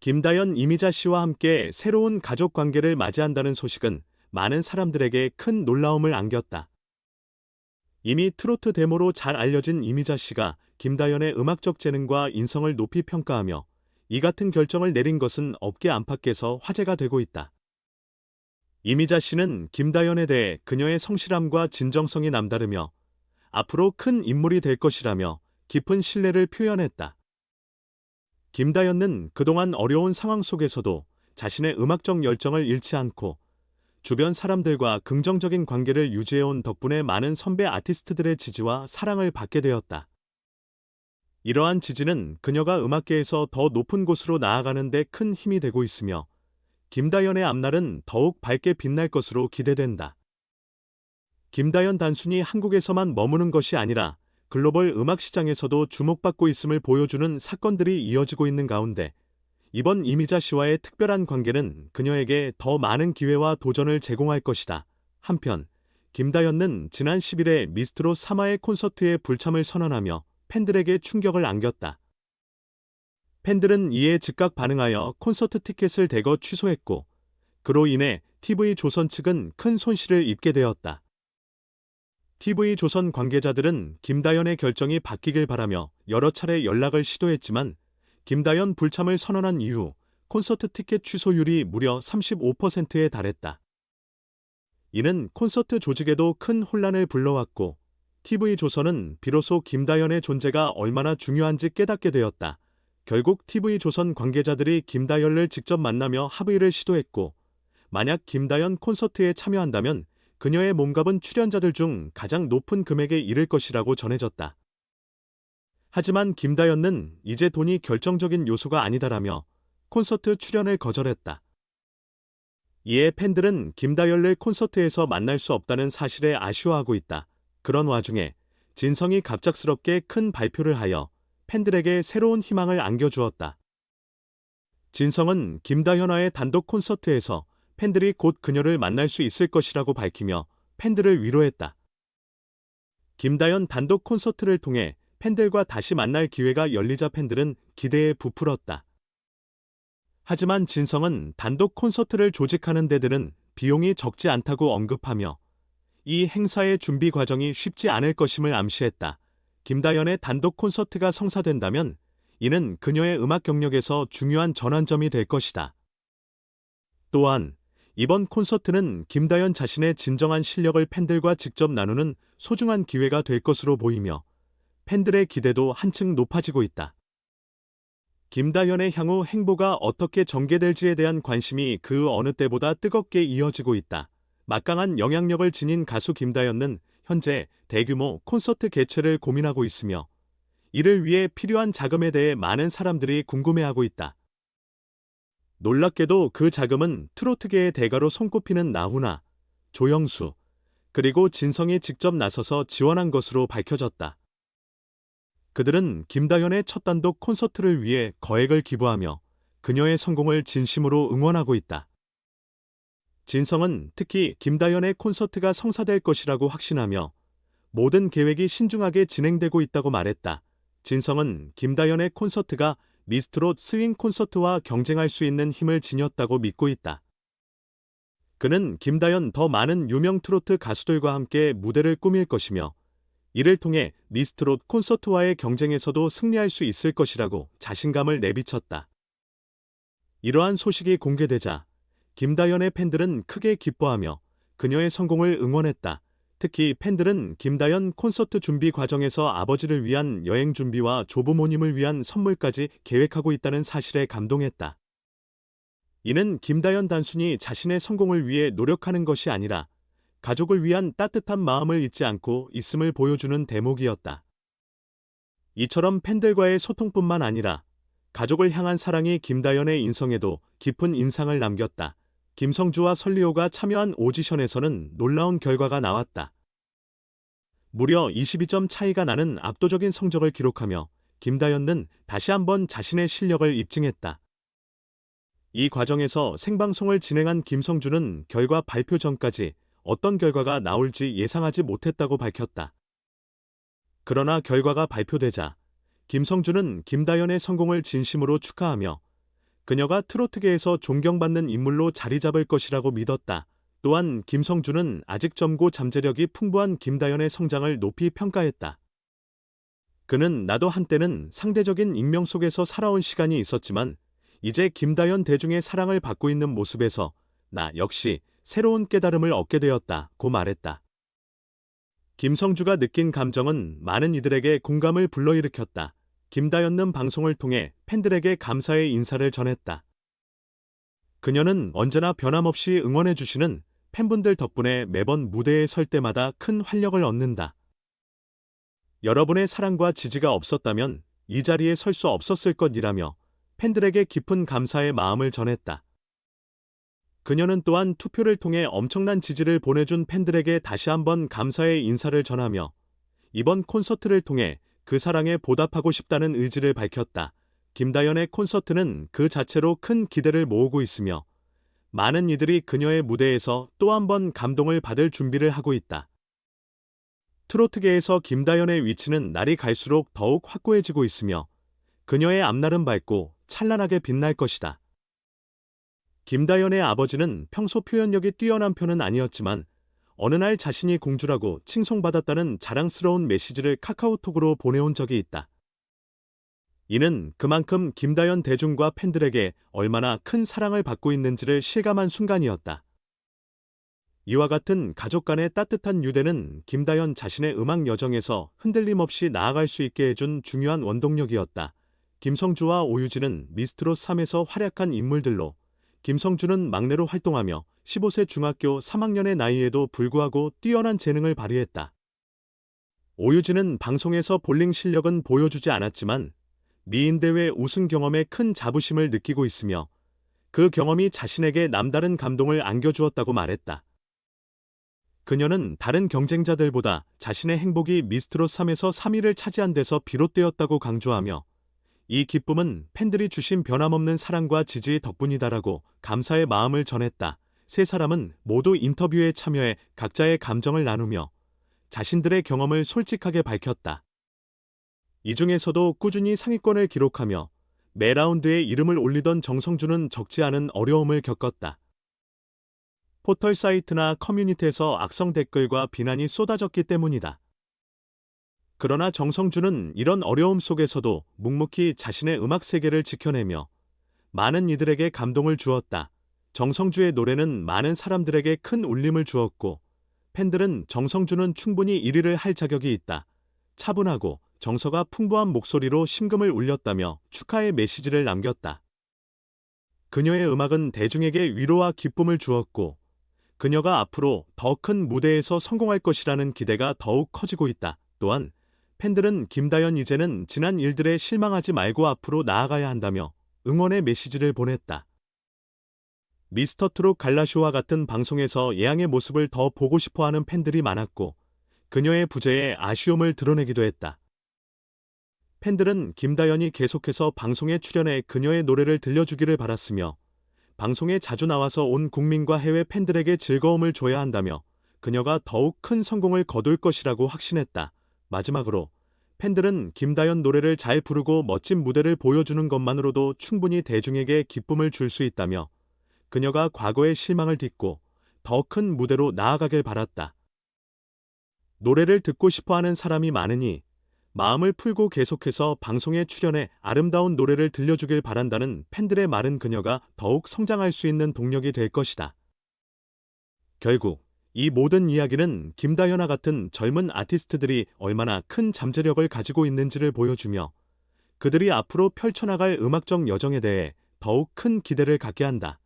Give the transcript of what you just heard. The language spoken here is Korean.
김다연 이미자 씨와 함께 새로운 가족 관계를 맞이한다는 소식은 많은 사람들에게 큰 놀라움을 안겼다. 이미 트로트 데모로 잘 알려진 이미자 씨가 김다연의 음악적 재능과 인성을 높이 평가하며 이 같은 결정을 내린 것은 업계 안팎에서 화제가 되고 있다. 이미자 씨는 김다연에 대해 그녀의 성실함과 진정성이 남다르며 앞으로 큰 인물이 될 것이라며 깊은 신뢰를 표현했다. 김다연은 그동안 어려운 상황 속에서도 자신의 음악적 열정을 잃지 않고 주변 사람들과 긍정적인 관계를 유지해온 덕분에 많은 선배 아티스트들의 지지와 사랑을 받게 되었다. 이러한 지지는 그녀가 음악계에서 더 높은 곳으로 나아가는 데 큰 힘이 되고 있으며 김다연의 앞날은 더욱 밝게 빛날 것으로 기대된다. 김다연 단순히 한국에서만 머무는 것이 아니라 글로벌 음악 시장에서도 주목받고 있음을 보여주는 사건들이 이어지고 있는 가운데 이번 이미자 씨와의 특별한 관계는 그녀에게 더 많은 기회와 도전을 제공할 것이다. 한편 김다연은 지난 10일에 미스트로 3화의 콘서트에 불참을 선언하며 팬들에게 충격을 안겼다. 팬들은 이에 즉각 반응하여 콘서트 티켓을 대거 취소했고 그로 인해 TV 조선 측은 큰 손실을 입게 되었다. TV 조선 관계자들은 김다연의 결정이 바뀌길 바라며 여러 차례 연락을 시도했지만 김다연 불참을 선언한 이후 콘서트 티켓 취소율이 무려 35%에 달했다. 이는 콘서트 조직에도 큰 혼란을 불러왔고 TV조선은 비로소 김다연의 존재가 얼마나 중요한지 깨닫게 되었다. 결국 TV조선 관계자들이 김다연을 직접 만나며 합의를 시도했고 만약 김다연 콘서트에 참여한다면 그녀의 몸값은 출연자들 중 가장 높은 금액에 이를 것이라고 전해졌다. 하지만 김다연은 이제 돈이 결정적인 요소가 아니다라며 콘서트 출연을 거절했다. 이에 팬들은 김다연을 콘서트에서 만날 수 없다는 사실에 아쉬워하고 있다. 그런 와중에 진성이 갑작스럽게 큰 발표를 하여 팬들에게 새로운 희망을 안겨주었다. 진성은 김다현와의 단독 콘서트에서 팬들이 곧 그녀를 만날 수 있을 것이라고 밝히며 팬들을 위로했다. 김다연 단독 콘서트를 통해 팬들과 다시 만날 기회가 열리자 팬들은 기대에 부풀었다. 하지만 진성은 단독 콘서트를 조직하는 데들은 비용이 적지 않다고 언급하며 이 행사의 준비 과정이 쉽지 않을 것임을 암시했다. 김다연의 단독 콘서트가 성사된다면 이는 그녀의 음악 경력에서 중요한 전환점이 될 것이다. 또한 이번 콘서트는 김다연 자신의 진정한 실력을 팬들과 직접 나누는 소중한 기회가 될 것으로 보이며 팬들의 기대도 한층 높아지고 있다. 김다연의 향후 행보가 어떻게 전개될지에 대한 관심이 그 어느 때보다 뜨겁게 이어지고 있다. 막강한 영향력을 지닌 가수 김다연은 현재 대규모 콘서트 개최를 고민하고 있으며 이를 위해 필요한 자금에 대해 많은 사람들이 궁금해하고 있다. 놀랍게도 그 자금은 트로트계의 대가로 손꼽히는 나훈아, 조영수, 그리고 진성이 직접 나서서 지원한 것으로 밝혀졌다. 그들은 김다연의 첫 단독 콘서트를 위해 거액을 기부하며 그녀의 성공을 진심으로 응원하고 있다. 진성은 특히 김다연의 콘서트가 성사될 것이라고 확신하며 모든 계획이 신중하게 진행되고 있다고 말했다. 진성은 김다연의 콘서트가 미스트롯 스윙 콘서트와 경쟁할 수 있는 힘을 지녔다고 믿고 있다. 그는 김다연 더 많은 유명 트로트 가수들과 함께 무대를 꾸밀 것이며 이를 통해 미스트롯 콘서트와의 경쟁에서도 승리할 수 있을 것이라고 자신감을 내비쳤다. 이러한 소식이 공개되자 김다연의 팬들은 크게 기뻐하며 그녀의 성공을 응원했다. 특히 팬들은 김다연 콘서트 준비 과정에서 아버지를 위한 여행 준비와 조부모님을 위한 선물까지 계획하고 있다는 사실에 감동했다. 이는 김다연 단순히 자신의 성공을 위해 노력하는 것이 아니라 가족을 위한 따뜻한 마음을 잊지 않고 있음을 보여주는 대목이었다. 이처럼 팬들과의 소통뿐만 아니라 가족을 향한 사랑이 김다연의 인성에도 깊은 인상을 남겼다. 김성주와 설리오가 참여한 오디션에서는 놀라운 결과가 나왔다. 무려 22점 차이가 나는 압도적인 성적을 기록하며 김다연은 다시 한번 자신의 실력을 입증했다. 이 과정에서 생방송을 진행한 김성주는 결과 발표 전까지 어떤 결과가 나올지 예상하지 못했다고 밝혔다. 그러나 결과가 발표되자 김성주는 김다연의 성공을 진심으로 축하하며 그녀가 트로트계에서 존경받는 인물로 자리 잡을 것이라고 믿었다. 또한 김성주는 아직 젊고 잠재력이 풍부한 김다연의 성장을 높이 평가했다. 그는 나도 한때는 상대적인 익명 속에서 살아온 시간이 있었지만 이제 김다연 대중의 사랑을 받고 있는 모습에서 나 역시 새로운 깨달음을 얻게 되었다 고 말했다. 김성주가 느낀 감정은 많은 이들에게 공감을 불러일으켰다. 김다연는 방송을 통해 팬들에게 감사의 인사를 전했다. 그녀는 언제나 변함없이 응원해주시는 팬분들 덕분에 매번 무대에 설 때마다 큰 활력을 얻는다. 여러분의 사랑과 지지가 없었다면 이 자리에 설 수 없었을 것이라며 팬들에게 깊은 감사의 마음을 전했다. 그녀는 또한 투표를 통해 엄청난 지지를 보내준 팬들에게 다시 한번 감사의 인사를 전하며 이번 콘서트를 통해 그 사랑에 보답하고 싶다는 의지를 밝혔다. 김다연의 콘서트는 그 자체로 큰 기대를 모으고 있으며 많은 이들이 그녀의 무대에서 또 한 번 감동을 받을 준비를 하고 있다. 트로트계에서 김다연의 위치는 날이 갈수록 더욱 확고해지고 있으며 그녀의 앞날은 밝고 찬란하게 빛날 것이다. 김다연의 아버지는 평소 표현력이 뛰어난 편은 아니었지만 어느 날 자신이 공주라고 칭송받았다는 자랑스러운 메시지를 카카오톡으로 보내온 적이 있다. 이는 그만큼 김다연 대중과 팬들에게 얼마나 큰 사랑을 받고 있는지를 실감한 순간이었다. 이와 같은 가족 간의 따뜻한 유대는 김다연 자신의 음악 여정에서 흔들림 없이 나아갈 수 있게 해준 중요한 원동력이었다. 김성주와 오유진은 미스트롯 3에서 활약한 인물들로 김성주는 막내로 활동하며 15세 중학교 3학년의 나이에도 불구하고 뛰어난 재능을 발휘했다. 오유진은 방송에서 볼링 실력은 보여주지 않았지만 미인대회 우승 경험에 큰 자부심을 느끼고 있으며 그 경험이 자신에게 남다른 감동을 안겨주었다고 말했다. 그녀는 다른 경쟁자들보다 자신의 행복이 미스트롯 3에서 3위를 차지한 데서 비롯되었다고 강조하며 이 기쁨은 팬들이 주신 변함없는 사랑과 지지 덕분이다라고 감사의 마음을 전했다. 세 사람은 모두 인터뷰에 참여해 각자의 감정을 나누며 자신들의 경험을 솔직하게 밝혔다. 이 중에서도 꾸준히 상위권을 기록하며 매 라운드에 이름을 올리던 정성주는 적지 않은 어려움을 겪었다. 포털 사이트나 커뮤니티에서 악성 댓글과 비난이 쏟아졌기 때문이다. 그러나 정성주는 이런 어려움 속에서도 묵묵히 자신의 음악 세계를 지켜내며 많은 이들에게 감동을 주었다. 정성주의 노래는 많은 사람들에게 큰 울림을 주었고 팬들은 정성주는 충분히 1위를 할 자격이 있다. 차분하고 정서가 풍부한 목소리로 심금을 울렸다며 축하의 메시지를 남겼다. 그녀의 음악은 대중에게 위로와 기쁨을 주었고 그녀가 앞으로 더 큰 무대에서 성공할 것이라는 기대가 더욱 커지고 있다. 또한 팬들은 김다연 이제는 지난 일들에 실망하지 말고 앞으로 나아가야 한다며 응원의 메시지를 보냈다. 미스터 트롯 갈라쇼와 같은 방송에서 예양의 모습을 더 보고 싶어 하는 팬들이 많았고 그녀의 부재에 아쉬움을 드러내기도 했다. 팬들은 김다연이 계속해서 방송에 출연해 그녀의 노래를 들려주기를 바랐으며 방송에 자주 나와서 온 국민과 해외 팬들에게 즐거움을 줘야 한다며 그녀가 더욱 큰 성공을 거둘 것이라고 확신했다. 마지막으로 팬들은 김다연 노래를 잘 부르고 멋진 무대를 보여주는 것만으로도 충분히 대중에게 기쁨을 줄 수 있다며 그녀가 과거의 실망을 딛고 더 큰 무대로 나아가길 바랐다. 노래를 듣고 싶어 하는 사람이 많으니 마음을 풀고 계속해서 방송에 출연해 아름다운 노래를 들려주길 바란다는 팬들의 말은 그녀가 더욱 성장할 수 있는 동력이 될 것이다. 결국 이 모든 이야기는 김다현아 같은 젊은 아티스트들이 얼마나 큰 잠재력을 가지고 있는지를 보여주며 그들이 앞으로 펼쳐나갈 음악적 여정에 대해 더욱 큰 기대를 갖게 한다.